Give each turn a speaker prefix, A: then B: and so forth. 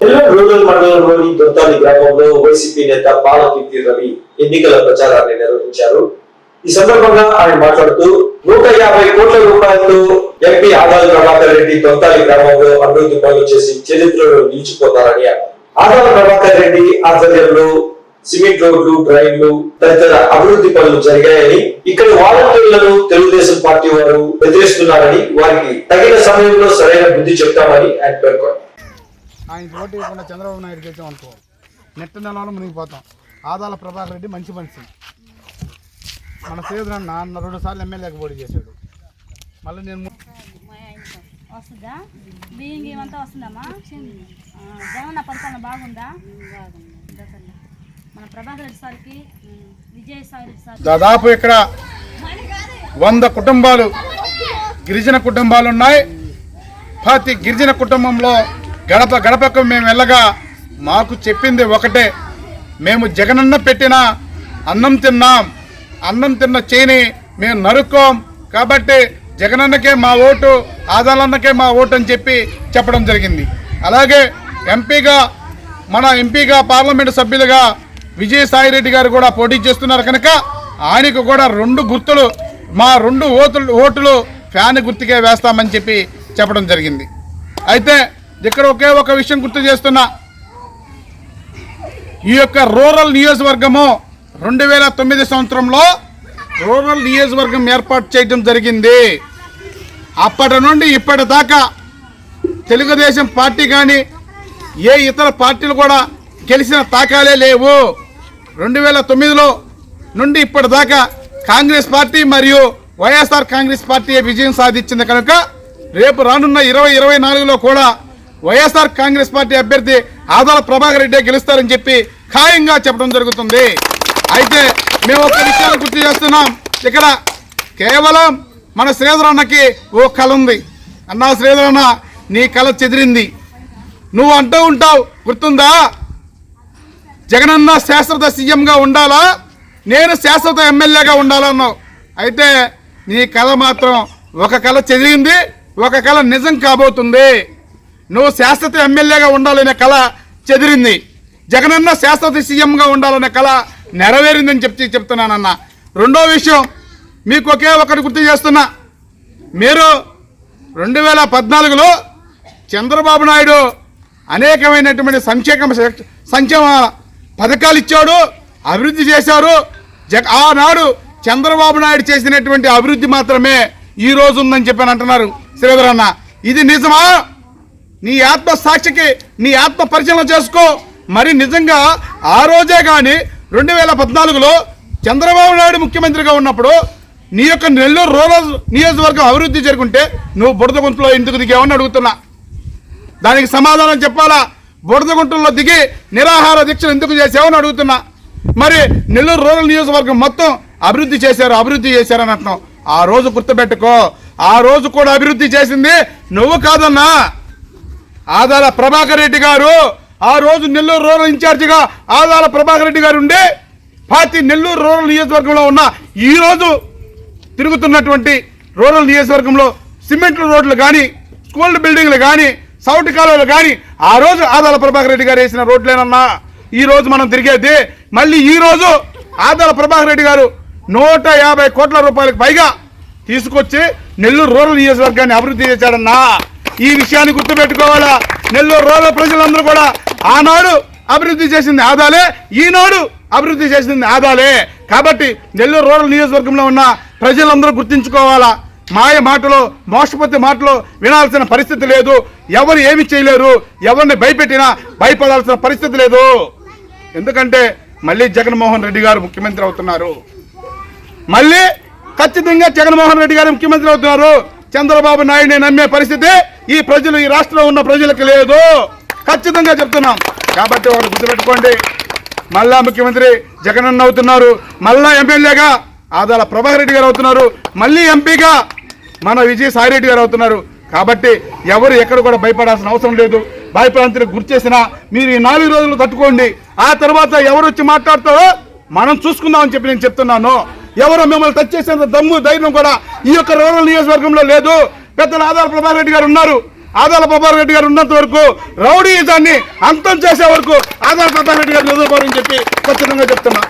A: Rural మండలంలోని దొంతాలి గ్రామంలో YCP నేత బాలకీర్తి రవి ఎన్నికల ప్రచారాన్ని నిర్వహించారు. ఈ సందర్భంగా ఆయన మాట్లాడుతూ నూట యాభై కోట్ల రూపాయలతో ఎంపీ ఆదాల ప్రభాకర్ రెడ్డి దొంతాలి గ్రామంలో అభివృద్ధి పనులు చేసి చరిత్రలో నిలిచిపోతారని అన్నారు. ఆదాల ప్రభాకర్ రెడ్డి ఆధ్వర్యంలో సిమెంట్ రోడ్లు డ్రైన్లు తదితర అభివృద్ధి పనులు జరిగాయని ఇక్కడ వాలంటీర్లను తెలుగుదేశం పార్టీ వారు బెదిరిస్తున్నారని వారికి తగిన సమయంలో సరైన బుద్ధి చెప్తామని ఆయన పేర్కొన్నారు.
B: ఆయన ఓటు ఇవ్వకుండా చంద్రబాబు నాయుడుకి వచ్చాం అనుకో నెట్ట నెలలో మునిగిపోతాం. ఆదాల ప్రభాకర్ రెడ్డి మంచి మనిషి. మన సేదురన్న నాన్న రెండు సార్లు ఎమ్మెల్యేకి పోటీ చేశాడు. మళ్ళీ నేను ము-
C: వస్తుందా? బియ్యం వస్తుందమ్మా? ఆ, జగన్ పరిపాలన బాగుందా? బాగుంది మన ప్రభాకర్ రెడ్డి సార్కి విజయసాయి రెడ్డి సార్
B: దాదాపు ఇక్కడ వంద కుటుంబాలు గిరిజన కుటుంబాలు ఉన్నాయి. ప్రతి గిరిజన కుటుంబంలో గడప గడపకు మేము వెళ్ళగా మాకు చెప్పింది ఒకటే. మేము జగనన్న పెట్టిన అన్నం తిన్నాం. అన్నం తిన్న చేని మేము నరుక్కోం. కాబట్టి జగనన్నకే మా ఓటు ఆదాలన్నకే మా ఓటు అని చెప్పి చెప్పడం జరిగింది. అలాగే ఎంపీగా మన ఎంపీగా పార్లమెంటు సభ్యులుగా విజయసాయి రెడ్డి గారు కూడా పోటీ చేస్తున్నారు కనుక ఆయనకు కూడా రెండు గుర్తులు మా రెండు ఓతులు ఓటులు ఫ్యాన్ గుర్తుకే వేస్తామని చెప్పి చెప్పడం జరిగింది. అయితే ఇక్కడ ఒకే ఒక విషయం గుర్తు చేస్తున్నా. ఈ యొక్క రూరల్ నియోజకవర్గము రెండు వేల తొమ్మిది సంవత్సరంలో రూరల్ నియోజకవర్గం ఏర్పాటు చేయడం జరిగింది. అప్పటి నుండి ఇప్పటిదాకా తెలుగుదేశం పార్టీ కానీ ఏ ఇతర పార్టీలు కూడా గెలిచిన తాకాలే లేవు. రెండు వేల తొమ్మిదిలో నుండి ఇప్పటిదాకా కాంగ్రెస్ పార్టీ మరియు వైఎస్ఆర్ కాంగ్రెస్ పార్టీ విజయం సాధించింది కనుక రేపు రానున్న ఇరవై ఇరవై నాలుగులో కూడా వైఎస్ఆర్ కాంగ్రెస్ పార్టీ అభ్యర్థి ఆదాల ప్రభాకర్ రెడ్డి గెలుస్తారని చెప్పి ఖాయంగా చెప్పడం జరుగుతుంది. అయితే మేము ఒక విషయాన్ని గుర్తు చేస్తున్నాం. ఇక్కడ కేవలం మన శ్రీధర్ అన్నకి ఓ కళ ఉంది. అన్నా శ్రీధర్ అన్న నీ కళ చెదిరింది. నువ్వు అంటూ ఉంటావు గుర్తుందా? జగనన్న శాశ్వత సీఎంగా ఉండాలా? నేను శాశ్వత ఎమ్మెల్యేగా ఉండాలన్నావు. అయితే నీ కళ మాత్రం ఒక కళ చెదిరింది ఒక కళ నిజం కాబోతుంది. నువ్వు శాశ్వత ఎమ్మెల్యేగా ఉండాలనే కళ చెదిరింది. జగనన్న శాశ్వత సీఎంగా ఉండాలనే కళ నెరవేరిందని చెప్తి చెప్తున్నానన్న. రెండో విషయం మీకు ఒకే ఒకటి గుర్తు చేస్తున్నా. మీరు రెండు వేల పద్నాలుగులో చంద్రబాబు నాయుడు అనేకమైనటువంటి సంక్షేమ సంక్షేమ పథకాలు ఇచ్చాడు అభివృద్ధి చేశారు. జగ ఆనాడు చంద్రబాబు నాయుడు చేసినటువంటి అభివృద్ధి మాత్రమే ఈ రోజు ఉందని చెప్పని అంటున్నారు శ్రీధర్ అన్న. ఇది నిజమా? నీ ఆత్మ సాక్షికి నీ ఆత్మ పరిచయం చేసుకో. మరి నిజంగా ఆ రోజే కానీ రెండు వేల పద్నాలుగులో చంద్రబాబు నాయుడు ముఖ్యమంత్రిగా ఉన్నప్పుడు నీ యొక్క నెల్లూరు రూరల్ నియోజకవర్గం అభివృద్ధి జరుగుంటే నువ్వు బుడదగుంటలో ఎందుకు దిగావని అడుగుతున్నా. దానికి సమాధానం చెప్పాలా? బుడదగుంటలో దిగి నిరాహార దీక్షలు ఎందుకు చేసావని అడుగుతున్నా. మరి నెల్లూరు రూరల్ నియోజకవర్గం మొత్తం అభివృద్ధి చేశారు అభివృద్ధి చేశారని అంటున్నావు. ఆ రోజు గుర్తుపెట్టుకో. ఆ రోజు కూడా అభివృద్ధి చేసింది నువ్వు కాదన్నా. ఆదాల ప్రభాకర్ రెడ్డి గారు ఆ రోజు నెల్లూరు రూరల్ ఇన్ఛార్జిగా ఆదాల ప్రభాకర్ రెడ్డి గారు ఉండి పార్టీ నెల్లూరు రూరల్ నియోజకవర్గంలో ఉన్న ఈరోజు తిరుగుతున్నటువంటి రూరల్ నియోజకవర్గంలో సిమెంట్ రోడ్లు కానీ స్కూల్ బిల్డింగ్లు కానీ సౌటి కాలువలు కానీ ఆ రోజు ఆదాల ప్రభాకర్ రెడ్డి గారు వేసిన రోడ్లేనన్నా. ఈ రోజు మనం తిరిగేది మళ్ళీ ఈ రోజు ఆదాల ప్రభాకర్ రెడ్డి గారు నూట యాభై కోట్ల రూపాయలకు పైగా తీసుకొచ్చి నెల్లూరు రూరల్ నియోజకవర్గాన్ని అభివృద్ధి చేశాడన్నా. ఈ విషయాన్ని గుర్తుపెట్టుకోవాలా? నెల్లూరు రోజుల ప్రజలందరూ కూడా ఆనాడు అభివృద్ధి చేసింది ఆదాలే ఈనాడు అభివృద్ధి చేసింది ఆదాలే. కాబట్టి నెల్లూరు రూరల్ నియోజకవర్గంలో ఉన్న ప్రజలందరూ గుర్తించుకోవాలా? మాయ మాటలు మోసపతి మాటలు వినాల్సిన పరిస్థితి లేదు. ఎవరు ఏమి చేయలేరు? ఎవరిని భయపెట్టినా భయపడాల్సిన పరిస్థితి లేదు. ఎందుకంటే మళ్ళీ జగన్మోహన్ రెడ్డి గారు ముఖ్యమంత్రి అవుతున్నారు. మళ్ళీ ఖచ్చితంగా జగన్మోహన్ రెడ్డి గారు ముఖ్యమంత్రి అవుతున్నారు. చంద్రబాబు నాయుడిని నమ్మే పరిస్థితి ఈ ప్రజలు ఈ రాష్ట్రంలో ఉన్న ప్రజలకు లేదు. ఖచ్చితంగా చెప్తున్నాం. కాబట్టి వాళ్ళు గుర్తుపెట్టుకోండి. మళ్ళా ముఖ్యమంత్రి జగనన్న అవుతున్నారు. మళ్ళా ఎమ్మెల్యేగా ఆదాల ప్రభాకర్ రెడ్డి గారు అవుతున్నారు. మళ్ళీ ఎంపీగా మన విజయ సాయిరెడ్డి గారు అవుతున్నారు. కాబట్టి ఎవరు ఎక్కడ కూడా భయపడాల్సిన అవసరం లేదు. భయపడానికి గుర్తు చేసినా మీరు ఈ నాలుగు రోజులు తట్టుకోండి. ఆ తర్వాత ఎవరు వచ్చి మాట్లాడతారో మనం చూసుకుందామని చెప్పి నేను చెప్తున్నాను. ఎవరో మిమ్మల్ని టచ్ చేసేంత దమ్ము ధైర్యం కూడా ఈ యొక్క రూరల్ నియోజకవర్గంలో లేదు. పెద్దలు ఆదాల ప్రభాకర్ రెడ్డి గారు ఉన్నారు. ఆదాల ప్రభాకర్ రెడ్డి గారు ఉన్నంత వరకు రౌడీజాన్ని అంతం చేసే వరకు ఆదాల ప్రభాకర్ రెడ్డి గారు నిద్రపోరని చెప్పి ఖచ్చితంగా చెప్తున్నా.